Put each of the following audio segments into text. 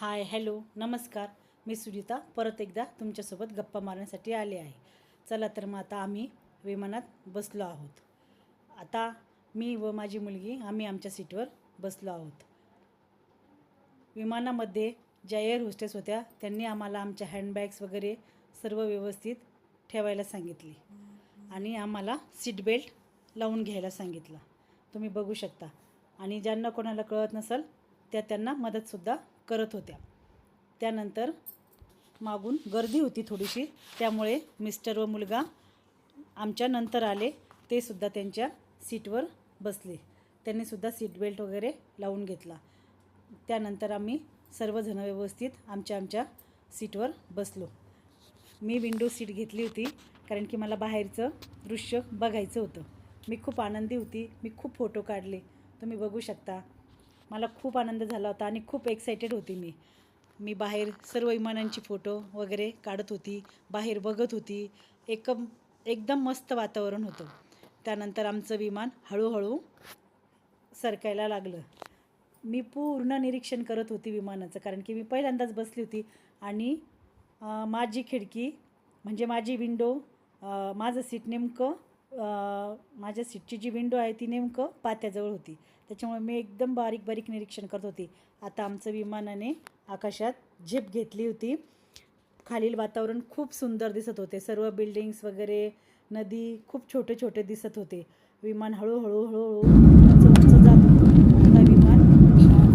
Hi hello नमस्कार. मी सुजिता परत एकदा तुमच्यासोबत गप्पा मारण्यासाठी आले आहे. चला तर मग आता आम्ही विमानात बसलो आहोत. आता मी व माझी मुलगी आम्ही आमच्या सीटवर बसलो आहोत. विमानामध्ये ज्या एअर होस्टेस होत्या त्यांनी आम्हाला आमच्या हँडबॅग्स वगैरे सर्व व्यवस्थित ठेवायला सांगितली. आणि आम्हाला सीट बेल्ट लावून घ्यायला सांगितलं. तुम्ही बघू शकता. आणि ज्यांना कोणाला कळत नसेल त्या त्यांना मदतसुद्धा करत होत्या. त्यानंतर मागून गर्दी होती थोडीशी. त्यामुळे मिस्टर व मुलगा आमच्या नंतर आले. ते सुद्धा त्यांच्या सीटवर बसले. त्यांनीसुद्धा सीट बेल्ट वगैरे लावून घेतला. त्यानंतर आम्ही सर्वजण व्यवस्थित आमच्या आमच्या सीटवर बसलो. मी विंडो सीट घेतली होती कारण की मला बाहेरचं दृश्य बघायचं होतं. मी खूप आनंदी होती. मी खूप फोटो काढले. तुम्ही बघू शकता. मला खूप आनंद झाला होता आणि खूप एक्सायटेड होती मी. मी बाहेर सर्व विमानांची फोटो वगैरे काढत होती बाहेर बघत होती. एक एकदम मस्त वातावरण होतं. त्यानंतर आमचं विमान हळूहळू सरकायला लागलं. मी पूर्ण निरीक्षण करत होती विमानाचं कारण की मी पहिल्यांदाच बसली होती. आणि माझी खिडकी म्हणजे माझी विंडो माझं सीट नेमकं माझ्या सीटची जी विंडो आहे ती नेमकं पात्याजवळ होती. त्याच्यामुळे मी एकदम बारीक बारीक निरीक्षण करत होती. आता आमचं विमानाने आकाशात झेप घेतली होती. खालील वातावरण खूप सुंदर दिसत होते. सर्व बिल्डिंग्स वगैरे नदी खूप छोटे छोटे दिसत होते. विमान हळूहळू हळूहळू उंच उंच जात होतं. आता विमान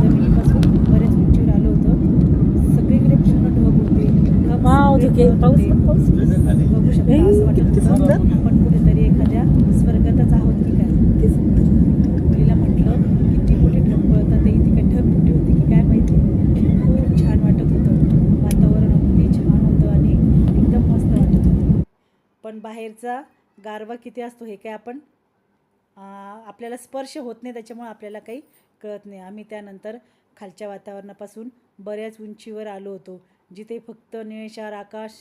जमिनीपासून बऱ्याच उंचीवर आलं होतं. सगळीकडे पूर्ण ढग बघू शकता असं वाटत. होतं. आपण कुठेतरी एखाद्या स्वर्गातच आहोत की काय मुलीला म्हटलं किती मोठी ढग पळतात आहे इथे काय ढग कुठे होती की काय माहिती खूप छान वाटत होतं वातावरण अगदी छान होतं आणि एकदम मस्त वाटत होतं साडीचा गारवा किती असतो हे काय आपण आपल्याला स्पर्श होत नाही त्याच्यामुळे आपल्याला काही कळत नाही. आम्ही त्यानंतर खालच्या वातावरणापासून बऱ्याच उंचीवर आलो होतो जिथे फक्त निळेशार आकाश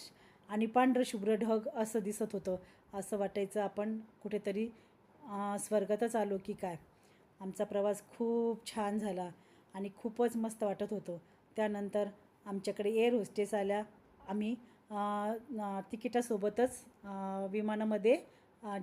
आणि पांढरं शुभ्र ढग असं दिसत होतं. असं वाटायचं आपण कुठेतरी स्वर्गातच आलो की काय. आमचा प्रवास खूप छान झाला आणि खूपच मस्त वाटत होतं. त्यानंतर आमच्याकडे एअर होस्टेस आल्या आम्ही तिकिटासोबतच विमानामध्ये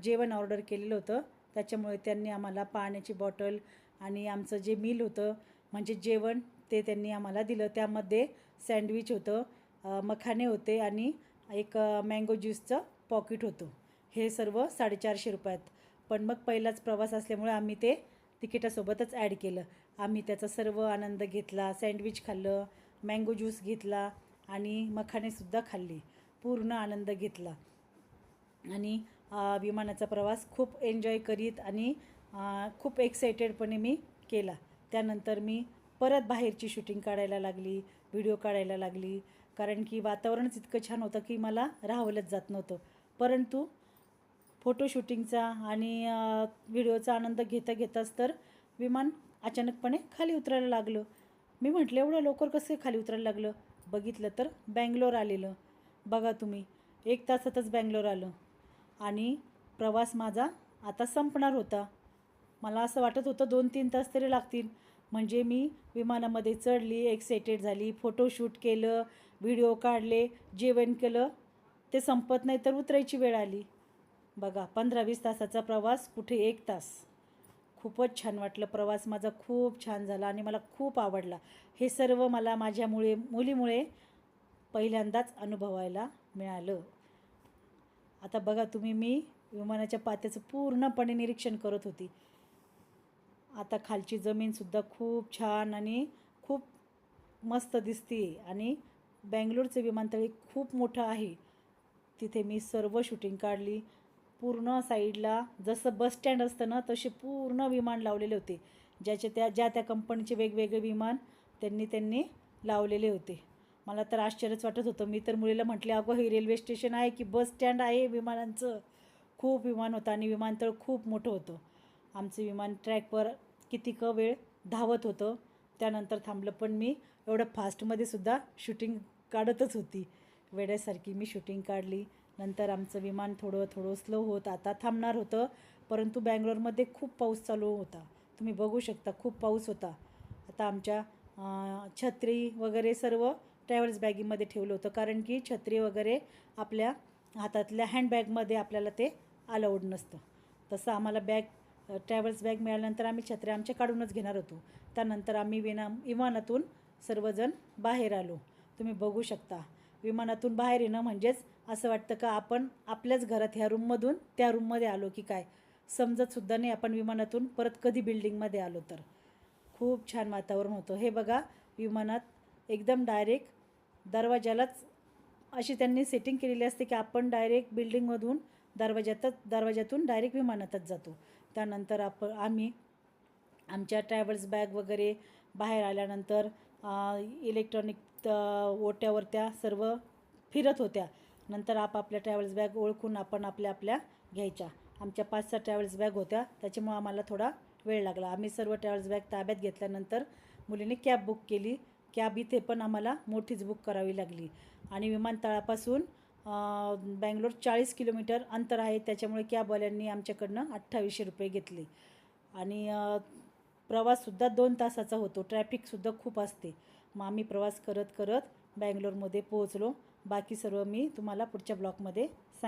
जेवण ऑर्डर केलेलं होतं. त्याच्यामुळे त्यांनी आम्हाला पाण्याची बॉटल आणि आमचं जे मील होतं म्हणजे जेवण ते त्यांनी आम्हाला दिलं. त्यामध्ये सँडविच होतं मखाने होते आणि एक मँगो ज्यूसचं पॉकेट होतं. हे सर्व साडेचारशे रुपयात. पण मग पहिलाच प्रवास असल्यामुळे आम्ही ते तिकिटासोबतच ॲड केलं. आम्ही त्याचा सर्व आनंद घेतला सँडविच खाल्लं मँगो ज्यूस घेतला आणि मखानेसुद्धा खाल्ली. पूर्ण आनंद घेतला. आणि विमानाचा प्रवास खूप एन्जॉय करीत आणि खूप एक्सायटेडपणे मी केला. त्यानंतर मी परत बाहेरची शूटिंग काढायला लागली व्हिडिओ काढायला लागली. कारण की वातावरणच इतकं छान होतं की मला राहवलंच जात नव्हतं. परंतु फोटो शूटिंगचा आणि व्हिडिओचा आनंद घेता घेताच तर विमान अचानकपणे खाली उतरायला लागलं. मी म्हटलं एवढं लवकर कसं खाली उतरायला लागलं? बघितलं तर बँगलोर आलेलं. बघा तुम्ही एक तासातच बँगलोर आलं. आणि प्रवास माझा आता संपणार होता. मला असं वाटत होतं दोन तीन तास तरी लागतील. म्हणजे मी विमानामध्ये चढली एक्सायटेड झाली फोटोशूट केलं व्हिडिओ काढले जेवण केलं. ते संपत नाही तर उतरायची वेळ आली. बघा पंधरा वीस तासाचा प्रवास कुठे एक तास. खूपच छान वाटलं. प्रवास माझा खूप छान झाला आणि मला खूप आवडला. हे सर्व मला माझ्यामुळे मुलीमुळे पहिल्यांदाच अनुभवायला मिळालं. आता बघा तुम्ही मी विमानाच्या पात्याचं पूर्णपणे निरीक्षण करत होती. आता खालची जमीनसुद्धा खूप छान आणि खूप मस्त दिसते आणि बँगलोरचं विमानतळ खूप मोठं आहे. तिथे मी सर्व शूटिंग काढली. पूर्ण साईडला जसं बस स्टँड असतं ना तसे पूर्ण विमान लावलेले होते. ज्याचे त्या ज्या त्या कंपनीचे वेगवेगळे विमान त्यांनी त्यांनी लावलेले होते. मला तर आश्चर्यच वाटत होतं. मी तर मुलीला म्हटले अगं हे रेल्वे स्टेशन आहे की बस स्टँड आहे विमानांचं? खूप विमान होतं आणि विमानतळ खूप मोठं होतं. आमचं विमान ट्रॅकवर किती क वेळ धावत होतं त्यानंतर थांबलं. पण मी एवढं फास्टमध्ये सुद्धा शूटिंग काढतच होती. वेड्यासारखी मी शूटिंग काढली. नंतर आमचं विमान थोडं थोडं स्लो होत. आता थांबणार होतं परंतु बँगलोरमध्ये खूप पाऊस चालू होता. तुम्ही बघू शकता खूप पाऊस होता. आता आमच्या छत्री वगैरे सर्व ट्रॅव्हल्स बॅगीमध्ये ठेवलं होतं कारण की छत्री वगैरे आपल्या हातातल्या हँडबॅगमध्ये आपल्याला ते अलाउड नसतं. तसं आम्हाला बॅग ट्रॅव्हल्स बॅग मिळाल्यानंतर आम्ही छत्र्या आमच्या काढूनच घेणार होतो. त्यानंतर आम्ही विना विमानातून सर्वजण बाहेर आलो. तुम्ही बघू शकता विमानातून बाहेर येणं म्हणजेच असं वाटतं का आपण आपल्याच घरात ह्या रूममधून त्या रूममध्ये आलो की काय? समजतसुद्धा नाही आपण विमानातून परत कधी बिल्डिंगमध्ये आलो तर. खूप छान वातावरण होतं. हे बघा विमानात एकदम डायरेक्ट दरवाजालाच अशी त्यांनी सेटिंग केलेली असते की आपण डायरेक्ट बिल्डिंगमधून दरवाजातच दरवाजातून डायरेक्ट विमानातच जातो. त्यानंतर आपण आम्ही आमच्या ट्रॅव्हल्स बॅग वगैरे बाहेर आल्यानंतर इलेक्ट्रॉनिक ओट्यावर त्या सर्व फिरत होत्या. नंतर आपापल्या ट्रॅव्हल्स बॅग ओळखून आपण आपल्या आपल्या घ्यायच्या. आमच्या पाच सहा ट्रॅव्हल्स बॅग होत्या. त्याच्यामुळं आम्हाला थोडा वेळ लागला. आम्ही सर्व ट्रॅव्हल्स बॅग ताब्यात घेतल्यानंतर मुलीने कॅब बुक केली. कॅब इथे पण आम्हाला मोठीच बुक करावी लागली. आणि विमानतळापासून बँगलोर चाळीस किलोमीटर अंतर आहे. त्याच्यामुळे कॅबवाल्यांनी आमच्याकडनं अठ्ठावीसशे रुपये घेतले. आणि प्रवाससुद्धा दोन तासाचा होतो. ट्रॅफिकसुद्धा खूप असते. मग आम्ही प्रवास करत करत बँगलोरमध्ये पोहोचलो. बाकी सर्व मी तुम्हाला पुढच्या ब्लॉकमध्ये सांग